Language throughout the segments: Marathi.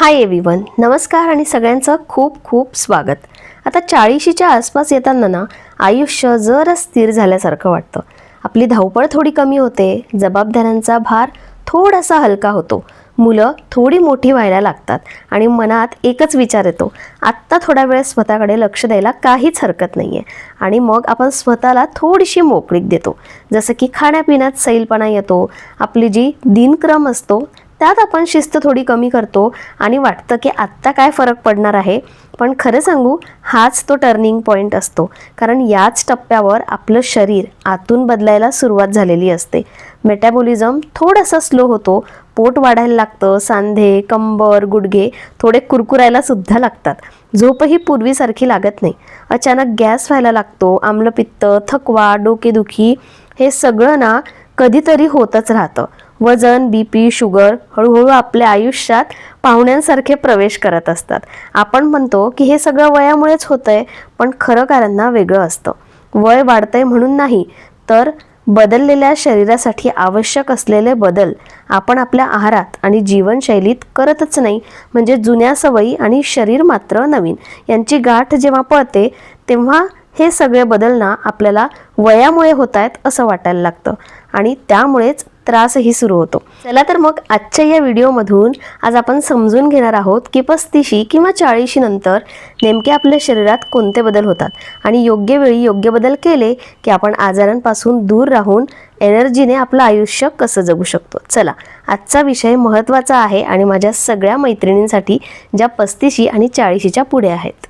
हाय एव्हीवन नमस्कार आणि सगळ्यांचं खूप खूप स्वागत. आता चाळीशीच्या आसपास येताना ना आयुष्य जरा स्थिर झाल्यासारखं वाटतं. आपली धावपळ थोडी कमी होते जबाबदाऱ्यांचा भार थोडासा हलका होतो. मुलं थोडी मोठी व्हायला लागतात आणि मनात एकच विचार येतो आत्ता थोडा वेळ स्वतःकडे लक्ष द्यायला काहीच हरकत नाही आहे आणि मग आपण स्वतःला थोडीशी मोकळीक देतो. जसं की खाण्यापिण्यात सैलपणा येतो आपली जी दिनक्रम असतो त्यात आपण शिस्त थोडी कमी करतो आणि वाटतं की आत्ता काय फरक पडणार आहे. पण खरं सांगू हाच तो टर्निंग पॉईंट असतो. कारण याच टप्प्यावर आपलं शरीर आतून बदलायला सुरुवात झालेली असते. मेटॅबॉलिझम थोडासा स्लो होतो. पोट वाढायला लागतं. सांधे कंबर गुडघे थोडे कुरकुरायला सुद्धा लागतात. झोपही पूर्वीसारखी लागत नाही. अचानक गॅस व्हायला लागतो. आम्लपित्त थकवा डोकेदुखी हे सगळं ना कधीतरी होतच राहतं. वजन बी पी शुगर हळूहळू आपल्या आयुष्यात पाहुण्यांसारखे प्रवेश करत असतात. आपण म्हणतो की हे सगळं वयामुळेच होतंय पण खरं कारण ना वेगळं असतं. वय वाढतंय म्हणून नाही तर बदललेल्या शरीरासाठी आवश्यक असलेले बदल आपण आपल्या आहारात आणि जीवनशैलीत करतच नाही म्हणजे जुन्या सवयी आणि शरीर मात्र नवीन. यांची गाठ जेव्हा पळते तेव्हा हे सगळे बदल ना आपल्याला वयामुळे होत आहेत असं वाटायला लागतं. आणि त्यामुळेच त्रासही सुरू होतो. चला तर मग आजच्या या व्हिडिओमधून आज आपण समजून घेणार आहोत की पस्तीशी किंवा चाळीशी नंतर नेमके आपल्या शरीरात कोणते बदल होतात. आणि योग्य वेळी योग्य बदल केले की आपण आजारांपासून दूर राहून एनर्जीने आपलं आयुष्य कसं जगू शकतो. चला आजचा विषय महत्त्वाचा आहे आणि माझ्या सगळ्या मैत्रिणींसाठी ज्या पस्तीशी आणि चाळीशीच्या पुढे आहेत.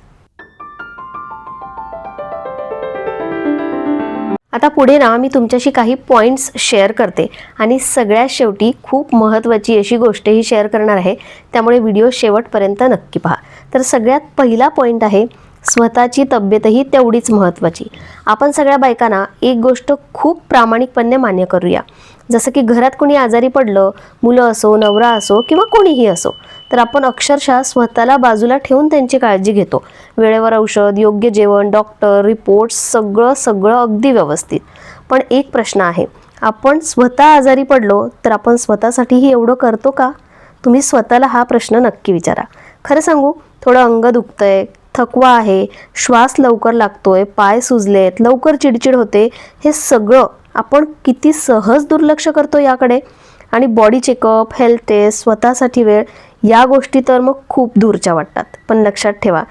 आता पुढे ना मी तुमच्याशी काही पॉईंट्स शेअर करते. आणि सगळ्यात शेवटी खूप महत्त्वाची अशी गोष्टही शेअर करणार आहे. त्यामुळे व्हिडिओ शेवटपर्यंत नक्की पहा. तर सगळ्यात पहिला पॉईंट आहे स्वतःची तब्येतही तेवढीच महत्त्वाची. आपण सगळ्या बायकांना एक गोष्ट खूप प्रामाणिकपणे मान्य करूया. जसं की घरात कोणी आजारी पडलं मुलं असो नवरा असो किंवा कोणीही असो तर आपण अक्षरशः स्वतःला बाजूला ठेवून त्यांची काळजी घेतो. वेळेवर औषध योग्य जेवण डॉक्टर रिपोर्ट्स सगळं सगळं अगदी व्यवस्थित. पण एक प्रश्न आहे. आपण स्वतः आजारी पडलो तर आपण स्वतःसाठीही एवढं करतो का? तुम्ही स्वतःला हा प्रश्न नक्की विचारा. खरं सांगू थोडं अंग दुखतंय थकवा आहे श्वास लवकर लागतोय पाय सुजलेत लवकर चिडचिड होते हे सगळं आपण किती सहज दुर्लक्ष करतो याकडे? आणि बॉडी चेकअप हेल्थ टेस्ट स्वतःसाठी वेळ या गोष्टी तर मग खूप दूरच्या वाटतात. पण लक्षात ठेवा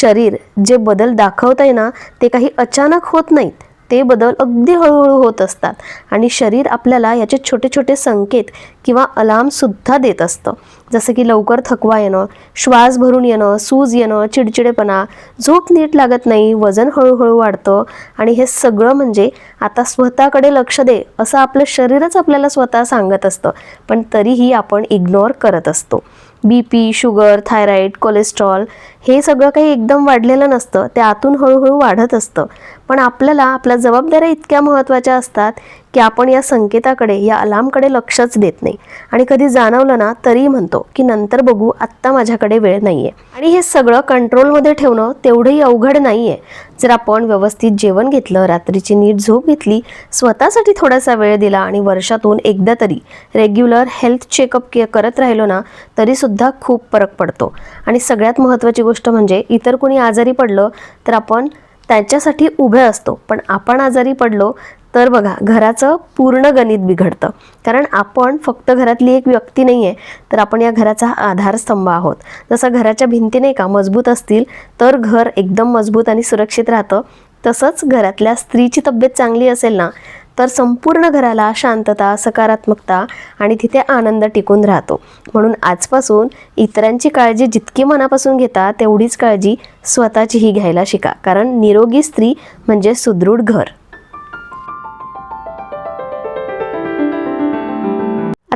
शरीर जे बदल दाखवत आहे ना ते काही अचानक होत नाहीत. ते बदल अगदी हळूहळू होत असतात. आणि शरीर आपल्याला याचे छोटे छोटे संकेत किंवा अलार्मसुद्धा देत असतं. जसं की लवकर थकवा येणं श्वास भरून येणं सूज येणं चिडचिडेपणा झोप नीट लागत नाही वजन हळूहळू वाढतं आणि हे सगळं म्हणजे आता स्वतःकडे लक्ष दे असं आपलं शरीरच आपल्याला स्वतः सांगत असतं. पण तरीही आपण इग्नोर करत असतो. B P sugar thyroid cholesterol हे सगळं काही एकदम वाढलेलं नसतं. ते आतून हळूहळू वाढत असतं. पण आपल्याला आपल्या जबाबदाऱ्या इतक्या महत्त्वाच्या असतात की आपण या संकेताकडे या अलार्मकडे लक्षच देत नाही. आणि कधी जाणवलं ना तरी म्हणतो की नंतर बघू आत्ता माझ्याकडे वेळ नाही आहे आणि हे सगळं कंट्रोलमध्ये ठेवणं तेवढंही अवघड नाही आहे जर आपण व्यवस्थित जेवण घेतलं रात्रीची नीट झोप घेतली स्वतःसाठी थोडासा वेळ दिला आणि वर्षातून एकदा तरी रेग्युलर हेल्थ चेकअप के करत राहिलो ना तरीसुद्धा खूप फरक पडतो. आणि सगळ्यात महत्त्वाची गोष्ट म्हणजे इतर कोणी आजारी पडलं तर आपण त्याच्यासाठी उभे असतो. पण आपण आजारी पडलो तर बघा घराचं पूर्ण गणित बिघडतं. कारण आपण फक्त घरातली एक व्यक्ती नाही आहे तर आपण या घराचा आधारस्तंभ आहोत. जसं घराच्या भिंती नाही का मजबूत असतील तर घर एकदम मजबूत आणि सुरक्षित राहतं. तसंच घरातल्या स्त्रीची तब्येत चांगली असेल ना तर संपूर्ण घराला शांतता सकारात्मकता आणि तिथे आनंद टिकून राहतो. म्हणून आजपासून इतरांची काळजी जितकी मनापासून घेता तेवढीच काळजी स्वतःचीही घ्यायला शिका. कारण निरोगी स्त्री म्हणजे सुदृढ घर.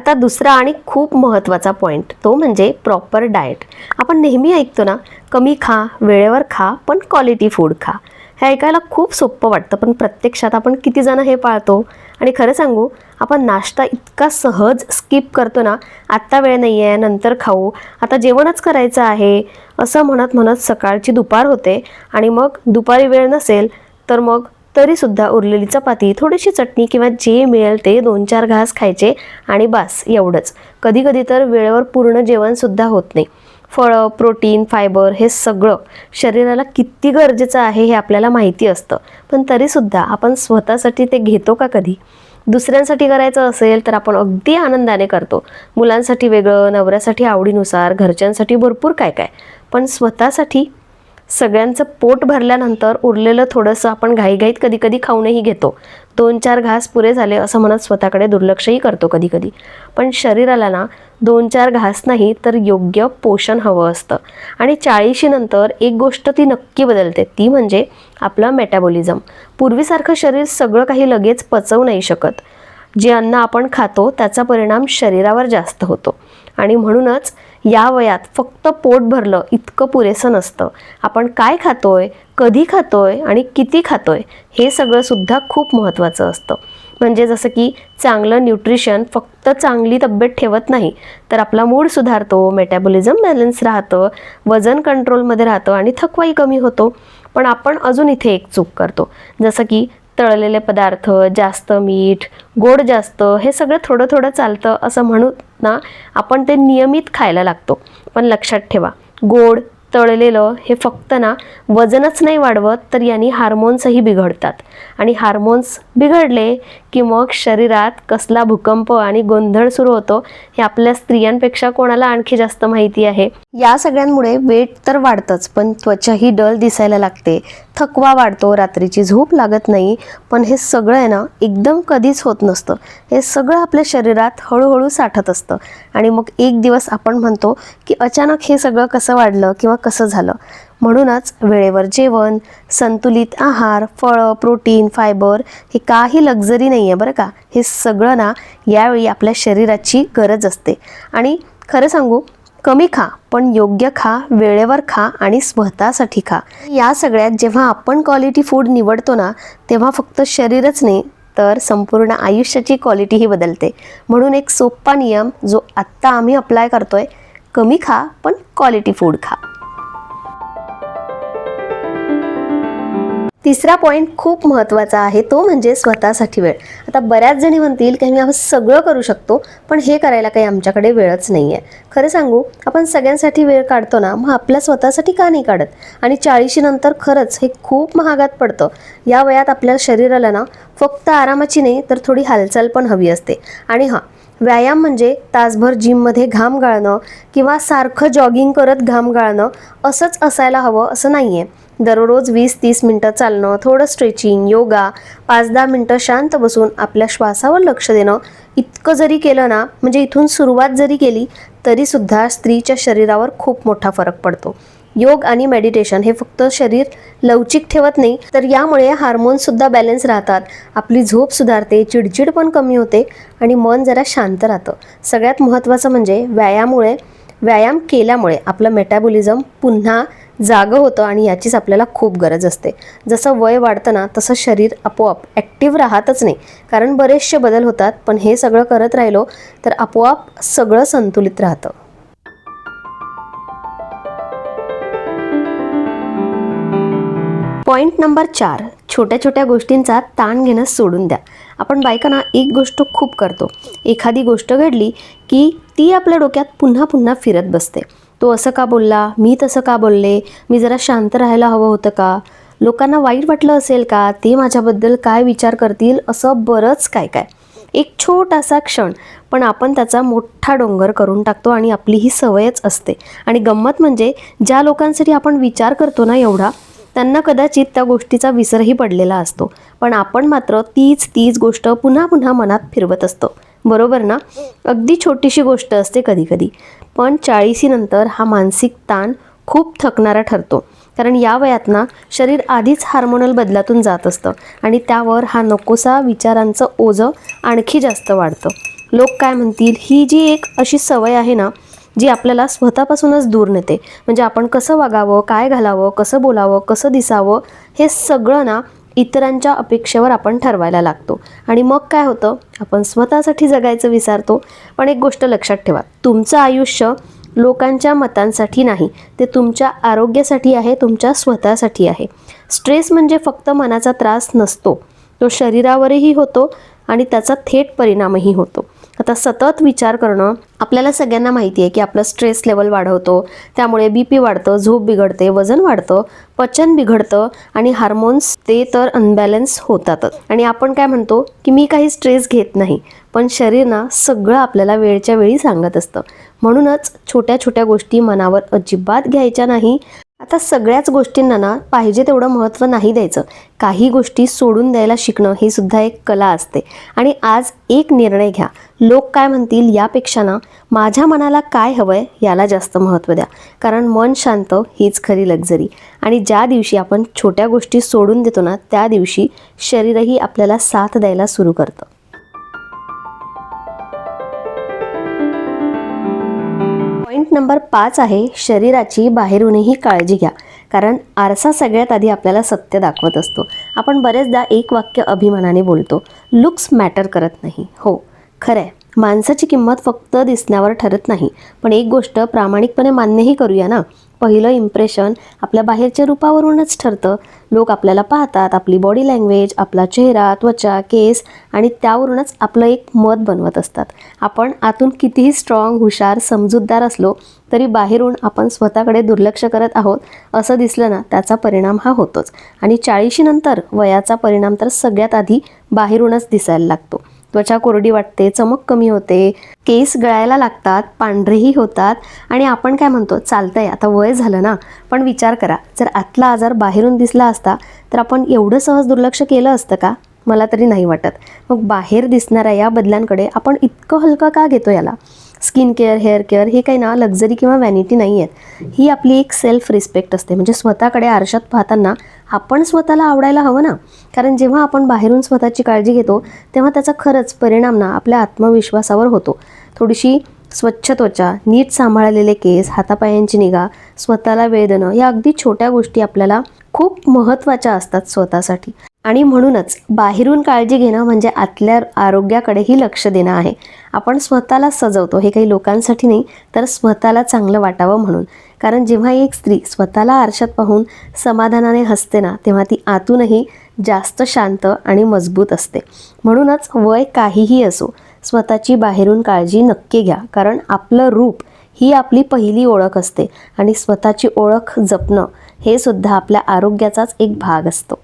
आता दुसरा आणि खूप महत्त्वाचा पॉईंट तो म्हणजे प्रॉपर डाएट आपण नेहमी ऐकतो ना कमी खा वेळेवर खा पण क्वालिटी फूड खा. हे ऐकायला खूप सोपं वाटतं पण प्रत्यक्षात आपण किती जण हे पाळतो? आणि खरं सांगू आपण नाश्ता इतका सहज स्किप करतो ना आत्ता वेळ नाही आहे नंतर खाऊ आता जेवणच करायचं आहे असं म्हणत म्हणत सकाळची दुपार होते. आणि मग दुपारी वेळ नसेल तर मग तरीसुद्धा उरलेली चपाती थोडीशी चटणी किंवा जे मिळेल ते दोन चार घास खायचे आणि बास एवढंच. कधी कधी तर वेळेवर पूर्ण जेवणसुद्धा होत नाही. फळं प्रोटीन फायबर हे सगळं शरीराला किती गरजेचं आहे हे आपल्याला माहिती असतं. पण तरीसुद्धा आपण स्वतःसाठी ते घेतो का कधी? दुसऱ्यांसाठी करायचं असेल तर आपण अगदी आनंदाने करतो. मुलांसाठी वेगळं नवऱ्यासाठी आवडीनुसार घरच्यांसाठी भरपूर काय काय पण स्वतःसाठी सगळ्यांचं पोट भरल्यानंतर उरलेलं थोडंसं आपण घाईघाईत कधी कधी खाऊनही घेतो. दोन चार घास पुरे झाले असं म्हणत स्वतःकडे दुर्लक्षही करतो कधी कधी पण शरीराला ना दोन चार घास नाही तर योग्य पोषण हवं असतं. आणि चाळीशीनंतर एक गोष्ट ती नक्की बदलते ती म्हणजे आपलं मेटाबॉलिझम पूर्वीसारखं शरीर सगळं काही लगेच पचवू नाही शकत. जे अन्न आपण खातो त्याचा परिणाम शरीरावर जास्त होतो. आणि म्हणूनच या वयात फक्त पोट भरलं इतकं पुरेसं नसतं. आपण काय खातोय कधी खातोय आणि किती खातोय हे सगळं सुद्धा खूप महत्त्वाचं असतं. म्हणजे जसं की चांगलं न्यूट्रिशन फक्त चांगली तब्येत ठेवत नाही तर आपला मूड सुधारतो मेटॅबॉलिझम बॅलन्स राहतं वजन कंट्रोलमध्ये राहतं आणि थकवाही कमी होतो. पण आपण अजून इथे एक चूक करतो. जसं की तळलेले पदार्थ जास्त मीठ गोड जास्त हे सगळं थोडं थोडं चालतं असं म्हणून ना आपण ते नियमित खायला लागतो. पण लक्षात ठेवा गोड तळलेलं हे फक्त ना वजनच नाही वाढवत तर यांनी हार्मोन्सही बिघडतात. आणि हार्मोन्स बिघडले की मग शरीरात कसला भूकंप आणि गोंधळ सुरू होतो हे आपल्या स्त्रियांपेक्षा कोणाला आणखी जास्त माहिती आहे. या सगळ्यांमुळे वेट तर वाढतंच पण त्वचाही डल दिसायला लागते. थकवा वाढतो रात्रीची झोप लागत नाही पण हे सगळं आहे ना एकदम कधीच होत नसतं. हे सगळं आपल्या शरीरात हळूहळू साठत असतं. आणि मग एक दिवस आपण म्हणतो की अचानक हे सगळं कसं वाढलं किंवा कसं झालं? म्हणूनच वेळेवर जेवण संतुलित आहार फळं प्रोटीन फायबर हे काही लक्झरी नाही आहे बरं का. हे सगळं ना यावेळी आपल्या शरीराची गरज असते. आणि खरं सांगू कमी खा पण योग्य खा वेळेवर खा आणि स्वतःसाठी खा. या सगळ्यात जेव्हा आपण क्वालिटी फूड निवडतो ना तेव्हा फक्त शरीरच नाही तर संपूर्ण आयुष्याची क्वालिटीही बदलते. म्हणून एक सोप्पा नियम जो आत्ता आम्ही अप्लाय करतोय कमी खा पण क्वालिटी फूड खा. तिसरा पॉईंट खूप महत्त्वाचा आहे तो म्हणजे स्वतःसाठी वेळ. आता बऱ्याच जणी म्हणतील की आम्ही सगळं करू शकतो पण हे करायला काही आमच्याकडे वेळच नाही आहे खरं सांगू आपण सगळ्यांसाठी वेळ काढतो ना मग आपल्या स्वतःसाठी का नाही काढत? आणि चाळीशीनंतर खरंच हे खूप महागात पडतं. या वयात आपल्या शरीराला ना फक्त आरामाची नाही तर थोडी हालचाल पण हवी असते. आणि हां व्यायाम म्हणजे तासभर जिममध्ये घाम गाळणं किंवा सारखं जॉगिंग करत घाम गाळणं असंच असायला हवं असं नाही आहे दररोज वीस तीस मिनटं चालणं थोडं स्ट्रेचिंग योगा पाच दहा मिनटं शांत बसून आपल्या श्वासावर लक्ष देणं इतकं जरी केलं ना म्हणजे इथून सुरुवात जरी केली तरीसुद्धा स्त्रीच्या शरीरावर खूप मोठा फरक पडतो. योग आणि मेडिटेशन हे फक्त शरीर लवचिक ठेवत नाही तर यामुळे हार्मोन्ससुद्धा बॅलन्स राहतात. आपली झोप सुधारते चिडचिड पण कमी होते आणि मन जरा शांत राहतं. सगळ्यात महत्त्वाचं म्हणजे व्यायामुळे व्यायाम केल्यामुळे आपलं मेटाबॉलिझम पुन्हा जागं होतं आणि याचीच आपल्याला खूप गरज असते. जसं वय वाढतं ना तसं शरीर आपोआप ॲक्टिव्ह राहतच नाही. कारण बरेचसे बदल होतात पण हे सगळं करत राहिलो तर आपोआप सगळं संतुलित राहतं. पॉईंट नंबर चार. छोट्या छोट्या गोष्टींचा ताण घेणं सोडून द्या. आपण बायकांना एक गोष्ट खूप करतो. एखादी गोष्ट घडली की ती आपल्या डोक्यात पुन्हा पुन्हा फिरत बसते. तो असं का बोलला? मी तसं का बोलले? मी जरा शांत राहायला हवं होतं का? लोकांना वाईट वाटलं असेल का? ते माझ्याबद्दल काय विचार करतील? असं बरंच काय काय. एक छोटासा क्षण पण आपण त्याचा मोठा डोंगर करून टाकतो आणि आपली ही सवयच असते. आणि गंमत म्हणजे ज्या लोकांसाठी आपण विचार करतो ना एवढा त्यांना कदाचित त्या गोष्टीचा विसरही पडलेला असतो. पण आपण मात्र तीच तीच गोष्ट पुन्हा पुन्हा मनात फिरवत असतो. बरोबर ना? अगदी छोटीशी गोष्ट असते कधी कधी. पण चाळीसीनंतर हा मानसिक ताण खूप थकणारा ठरतो. कारण या वयात ना शरीर आधीच हार्मोनल बदलातून जात असतं आणि त्यावर हा नकोसा विचारांचं ओझं आणखी जास्त वाढतं. लोक काय म्हणतील ही जी एक अशी सवय आहे ना जी आपल्याला स्वतःपासूनच दूर नेते. म्हणजे आपण कसं वागावं काय घालावं कसं बोलावं कसं दिसावं हे सगळं ना इतरांच्या अपेक्षेवर आपण ठरवायला लागतो. आणि मग काय होतं? आपण स्वतःसाठी जगायचं विचारतो पण एक गोष्ट लक्षात ठेवा. तुमचं आयुष्य लोकांच्या मतांसाठी नाही. ते तुमच्या आरोग्यासाठी आहे तुमच्या स्वतःसाठी आहे. स्ट्रेस म्हणजे फक्त मनाचा त्रास नसतो. तो शरीरावरही होतो आणि त्याचा थेट परिणामही होतो. आता सतत विचार करणं आपल्याला सगळ्यांना माहिती आहे की आपलं स्ट्रेस लेवल वाढवतो. त्यामुळे बी पी वाढतं झोप बिघडते वजन वाढतं पचन बिघडतं आणि हार्मोन्स ते तर अनबॅलन्स होतातच. आणि आपण काय म्हणतो की मी काही स्ट्रेस घेत नाही पण शरीर ना सगळं आपल्याला वेळच्या वेळी सांगत असतं. म्हणूनच छोट्या छोट्या गोष्टी मनावर अजिबात घ्यायच्या नाही. आता सगळ्याच गोष्टींना ना पाहिजे तेवढं महत्त्व नाही द्यायचं. काही गोष्टी सोडून द्यायला शिकणं ही सुद्धा एक कला असते. आणि आज एक निर्णय घ्या. लोक काय म्हणतील यापेक्षा ना माझ्या मनाला काय हवंय याला जास्त महत्त्व द्या. कारण मन शांत हीच खरी लक्झरी आणि ज्या दिवशी आपण छोट्या गोष्टी सोडून देतो ना त्या दिवशी शरीरही आपल्याला साथ द्यायला सुरू करतं. पॉईंट नंबर पाच आहे शरीराची बाहेरूनही काळजी घ्या. कारण आरसा सगळ्यात आधी आपल्याला सत्य दाखवत असतो. आपण बरेचदा एक वाक्य अभिमानाने बोलतो लुक्स मॅटर करत नाही. हो खरं आहे माणसाची किंमत फक्त दिसण्यावर ठरत नाही. पण एक गोष्ट प्रामाणिकपणे मान्यही करूया ना? पहिलं इम्प्रेशन आपल्या बाहेरच्या रूपावरूनच ठरतं. लोक आपल्याला पाहतात आपली बॉडी लँग्वेज आपला चेहरा त्वचा केस आणि त्यावरूनच आपलं एक मत बनवत असतात. आपण आतून कितीही स्ट्रॉंग हुशार समजूतदार असलो तरी बाहेरून आपण स्वतःकडे दुर्लक्ष करत आहोत असं दिसलं ना त्याचा परिणाम हा होतोच. आणि चाळीशीनंतर वयाचा परिणाम तर सगळ्यात आधी बाहेरूनच दिसायला लागतो. त्वचा कोरडी वाटते चमक कमी होते केस गळायला लागतात पांढरेही होतात आणि आपण काय म्हणतो चालतंय आता वय झालं ना. पण विचार करा जर आतला आजार बाहेरून दिसला असता तर आपण एवढं सहज दुर्लक्ष केलं असतं का? मला तरी नाही वाटत. मग बाहेर दिसणाऱ्या या बदलांकडे आपण इतकं हलकं का घेतो याला? स्किन केअर हेअर केअर हे काही ना लक्झरी किंवा वॅनिटी नाही आहेत ही आपली एक सेल्फ रिस्पेक्ट असते. म्हणजे स्वतःकडे आरशात पाहताना आपण स्वतःला आवडायला हवं ना? कारण जेव्हा आपण बाहेरून स्वतःची काळजी घेतो तेव्हा त्याचा खरंच परिणाम ना आपल्या आत्मविश्वासावर होतो. थोडीशी स्वच्छ त्वचा नीट सांभाळलेले केस हातापायांची निगा स्वतःला वेळ देणं या अगदी छोट्या गोष्टी आपल्याला खूप महत्त्वाच्या असतात स्वतःसाठी. आणि म्हणूनच बाहेरून काळजी घेणं म्हणजे आतल्या आरोग्याकडेही लक्ष देणं आहे. आपण स्वतःला सजवतो हे काही लोकांसाठी नाही तर स्वतःला चांगलं वाटावं म्हणून. कारण जेव्हा एक स्त्री स्वतःला आरशात पाहून समाधानाने हसते ना तेव्हा ती आतूनही जास्त शांत आणि मजबूत असते. म्हणूनच वय काहीही असो स्वतःची बाहेरून काळजी नक्की घ्या. कारण आपलं रूप ही आपली पहिली ओळख असते आणि स्वतःची ओळख जपणं हे सुद्धा आपल्या आरोग्याचाच एक भाग असतो.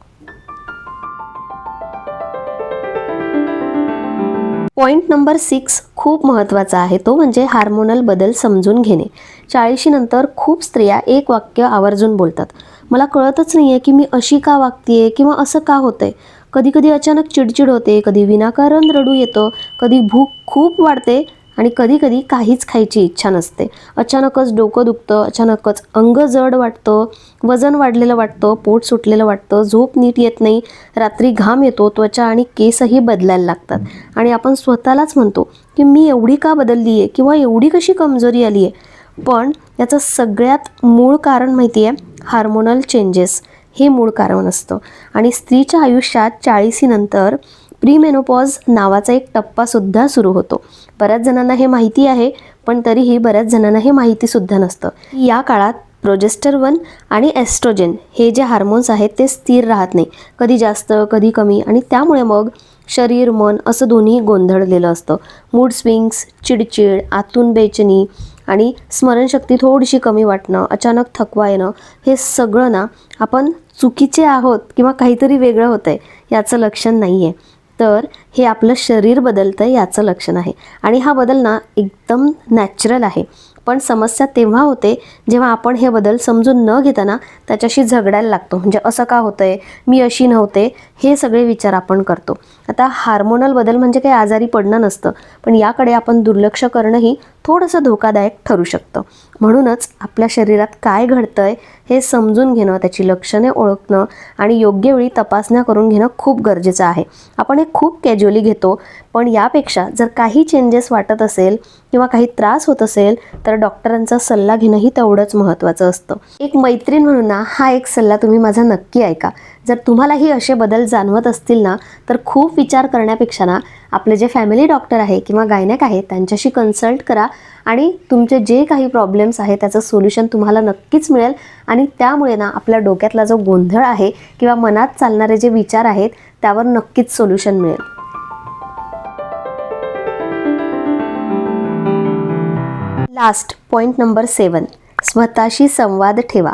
पॉईंट नंबर सिक्स खूप महत्त्वाचा आहे. तो म्हणजे हार्मोनल बदल समजून घेणे. चाळीशीनंतर खूप स्त्रिया एक वाक्य आवर्जून बोलतात. मला कळतच नाही आहे की मी अशी का वागतीये किंवा असं का होतंय. कधी कधी अचानक चिडचिड होते कधी विनाकारण रडू येतं कधी भूक खूप वाढते आणि कधीकधी काहीच खायची इच्छा नसते. अचानकच डोकं दुखतं अचानकच अंग जड वाटतं वजन वाढलेलं वाटतं पोट सुटलेलं वाटतं झोप नीट येत नाही रात्री घाम येतो त्वचा आणि केसही बदलायला लागतात. आणि आपण स्वतःलाच म्हणतो की मी एवढी का बदलली आहे किंवा एवढी कशी कमजोरी आली आहे पण याचं सगळ्यात मूळ कारण माहिती आहे हार्मोनल चेंजेस. हे मूळ कारण असतं. आणि स्त्रीच्या आयुष्यात चाळीसीनंतर प्रीमेनोपॉज नावाचा एक टप्पासुद्धा सुरू होतो. बऱ्याच जणांना हे माहिती आहे पण तरीही बऱ्याच जणांना हे माहितीसुद्धा नसतं. या काळात प्रोजेस्टर वन आणि एस्ट्रोजेन हे जे हार्मोन्स आहेत ते स्थिर राहत नाही. कधी जास्त कधी कमी आणि त्यामुळे मग शरीर मन असं दोन्ही गोंधळलेलं असतं. मूड स्विंग्स चिडचिड आतून बेचनी आणि स्मरणशक्ती थोडीशी कमी वाटणं अचानक थकवा येणं हे सगळं ना आपण चुकीचे आहोत किंवा काहीतरी वेगळं होतं आहे याचं लक्षण नाही आहे तर हे आपलं शरीर बदलतं याचं लक्षण आहे. आणि हा बदल ना एकदम नॅचरल आहे. पण समस्या तेव्हा होते जेव्हा आपण हे बदल समजून न घेताना त्याच्याशी झगडायला लागतो. म्हणजे असं का होतं आहे मी अशी नव्हते. हे सगळे विचार आपण करतो. आता हार्मोनल बदल म्हणजे काही आजारी पडणं नसतं. पण याकडे आपण दुर्लक्ष करणंही थोडंसं धोकादायक ठरू शकतं. म्हणूनच आपल्या शरीरात काय घडतं आहे हे समजून घेणं त्याची लक्षणे ओळखणं आणि योग्य वेळी तपासण्या करून घेणं खूप गरजेचं आहे. आपण हे खूप कॅज्युअली घेतो. पण यापेक्षा जर काही चेंजेस वाटत असेल किंवा काही त्रास होत असेल तर डॉक्टरांचा सल्ला घेणंही तेवढंच महत्त्वाचं असतं. एक मैत्रीण म्हणून ना हा एक सल्ला तुम्ही माझा नक्की ऐका. जर तुम्हालाही असे बदल जाणवत असतील ना तर खूप विचार करण्यापेक्षा ना आपले जे फॅमिली डॉक्टर आहे किंवा गायनॅक आहे त्यांच्याशी कन्सल्ट करा आणि तुमचे जे काही प्रॉब्लेम्स आहे त्याचं सोल्युशन तुम्हाला नक्कीच मिळेल. आणि त्यामुळे ना आपल्या डोक्यातला जो गोंधळ आहे किंवा मनात चालणारे जे विचार आहेत त्यावर नक्कीच सोल्युशन मिळेल. Last point number seven. स्वतःशी संवाद ठेवा.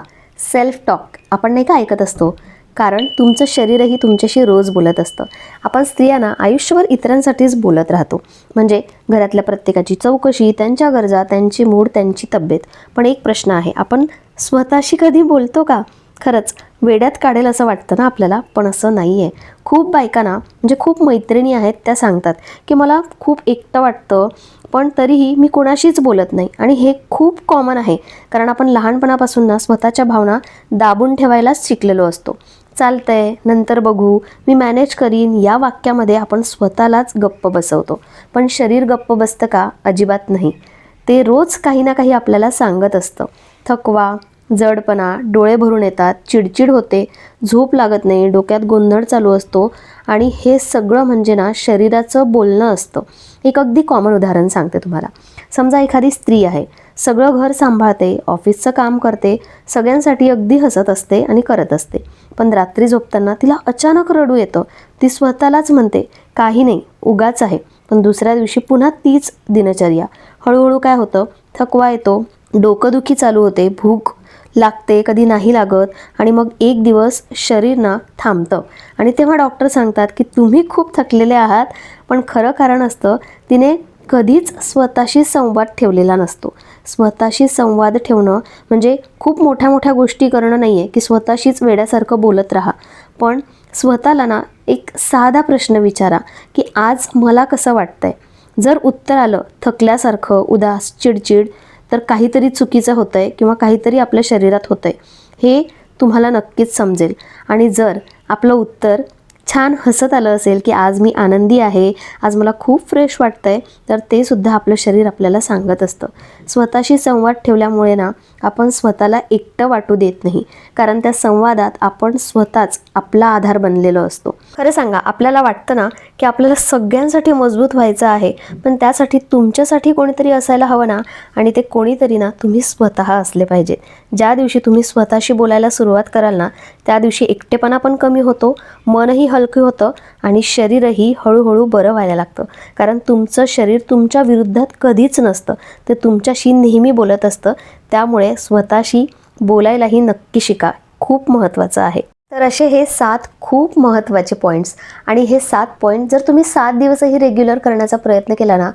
Self talk. आपण नाही का ऐकत असतो? कारण तुमचं शरीरही तुमच्याशी रोज बोलत असतं. आपण स्त्रियांना आयुष्यभर इतरांसाठीच बोलत राहतो. म्हणजे घरातल्या प्रत्येकाची चौकशी त्यांच्या गरजा त्यांची मूड त्यांची तब्येत. पण एक प्रश्न आहे. आपण स्वतःशी कधी बोलतो का? खरंच वेड्यात काढेल असं वाटतं ना आपल्याला? पण असं नाही आहे खूप बायकांना म्हणजे खूप मैत्रिणी आहेत त्या सांगतात की मला खूप एकटं वाटतं. पण तरीही मी कोणाशीच बोलत नाही. आणि हे खूप कॉमन आहे. कारण आपण लहानपणापासून ना स्वतःच्या भावना दाबून ठेवायलाच शिकलेलो असतो. चालतंय नंतर बघू. मी मॅनेज करीन. या वाक्यामध्ये आपण स्वतःलाच गप्प बसवतो. पण शरीर गप्प बसतं का? अजिबात नाही. ते रोज काही ना काही आपल्याला सांगत असतं. थकवा जडपणा डोळे भरून येतात चिडचिड होते झोप लागत नाही डोक्यात गोंधळ चालू असतो आणि हे सगळं म्हणजे ना शरीराचं बोलणं असतं. एक अगदी कॉमन उदाहरण सांगते तुम्हाला. समजा एखादी स्त्री आहे सगळं घर सांभाळते ऑफिसचं काम करते सगळ्यांसाठी अगदी हसत असते आणि करत असते. पण रात्री झोपताना तिला अचानक रडू येतं. ती स्वतःलाच म्हणते काही नाही उगाच आहे. पण दुसऱ्या दिवशी पुन्हा तीच दिनचर्या. हळूहळू काय होतं? थकवा येतो डोकंदुखी चालू होते भूक लागते कधी नाही लागत आणि मग एक दिवस शरीर ना थांबतं. आणि तेव्हा डॉक्टर सांगतात की तुम्ही खूप थकलेले आहात पण खरं कारण असतं तिने कधीच स्वतःशी संवाद ठेवलेला नसतो. स्वतःशी संवाद ठेवणं म्हणजे खूप मोठ्या मोठ्या गोष्टी करणं नाही आहे की स्वतःशीच वेड्यासारखं बोलत राहा. पण स्वतःला ना एक साधा प्रश्न विचारा की आज मला कसं वाटतंय? जर उत्तर आलं थकल्यासारखं उदास चिडचिड तर काहीतरी चुकीचं होतं आहे किंवा काहीतरी आपल्या शरीरात होतं आहे हे तुम्हाला नक्कीच समजेल. आणि जर आपलं उत्तर छान हसत आलं असेल की आज मी आनंदी आहे आज मला खूप फ्रेश वाटतं आहे तर ते सुद्धा आपलं शरीर आपल्याला सांगत असतं. स्वतःशी संवाद ठेवल्यामुळे ना आपण स्वतःला एकटं वाटू देत नाही. कारण त्या संवादात आपण स्वतःच आपला आधार बनलेलो असतो. खरं सांगा आपल्याला वाटतं ना की आपल्याला सगळ्यांसाठी मजबूत व्हायचं आहे पण त्यासाठी तुमच्यासाठी कोणीतरी असायला हवं ना आणि ते कोणीतरी ना तुम्ही स्वतः असले पाहिजे. ज्या दिवशी तुम्ही स्वतःशी बोलायला सुरुवात कराल ना त्या दिवशी एकटेपणा पण कमी होतो मनही हलकं होतं आणि शरीरही हळूहळू बरं व्हायला लागतं. कारण तुमचं शरीर तुमच्या विरुद्धात कधीच नसतं. ते तुमच्याशी नेहमी बोलत असतं. त्यामुळे स्वतःशी बोलायलाही नक्की शिका. खूप महत्त्वाचं आहे. तर असे हे सात खूप महत्त्वाचे पॉईंट्स आणि हे सात पॉईंट जर तुम्ही सात दिवसही रेग्युलर करण्याचा प्रयत्न केला ना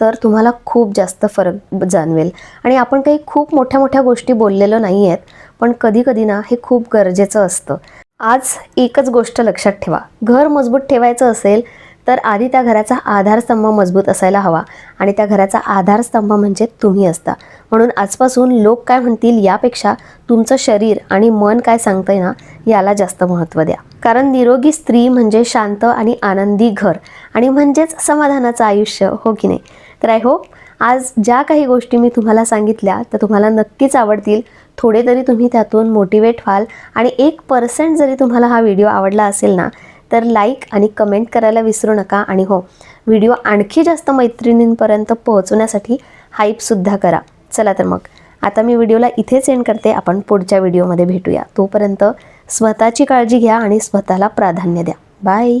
तर तुम्हाला खूप जास्त फरक जाणवेल. आणि आपण काही खूप मोठ्या मोठ्या गोष्टी बोललेलो नाही आहेत पण कधी कधी ना हे खूप गरजेचं असतं. आज एकच गोष्ट लक्षात ठेवा. घर मजबूत ठेवायचं असेल तर आधी त्या घराचा आधारस्तंभ मजबूत असायला हवा आणि त्या घराचा आधारस्तंभ म्हणजे तुम्ही असता. म्हणून आजपासून लोक काय म्हणतील यापेक्षा तुमचं शरीर आणि मन काय सांगतंय ना याला जास्त महत्त्व द्या. कारण निरोगी स्त्री म्हणजे शांत आणि आनंदी घर आणि म्हणजेच समाधानाचं आयुष्य हो की नाही? तर आय होप आज ज्या काही गोष्टी मी तुम्हाला सांगितल्या त्या तुम्हाला नक्कीच आवडतील. थोडे तरी तुम्ही त्यातून मोटिवेट व्हाल. आणि एक पर्सेंट जरी तुम्हाला हा व्हिडिओ आवडला असेल ना तर लाईक आणि कमेंट करायला विसरू नका. आणि हो व्हिडिओ आणखी जास्त मैत्रिणींपर्यंत पोहोचवण्यासाठी हाईपसुद्धा करा. चला तर मग आता मी व्हिडिओला इथेच एंड करते. आपण पुढच्या व्हिडिओमध्ये भेटूया. तोपर्यंत स्वतःची काळजी घ्या आणि स्वतःला प्राधान्य द्या. बाय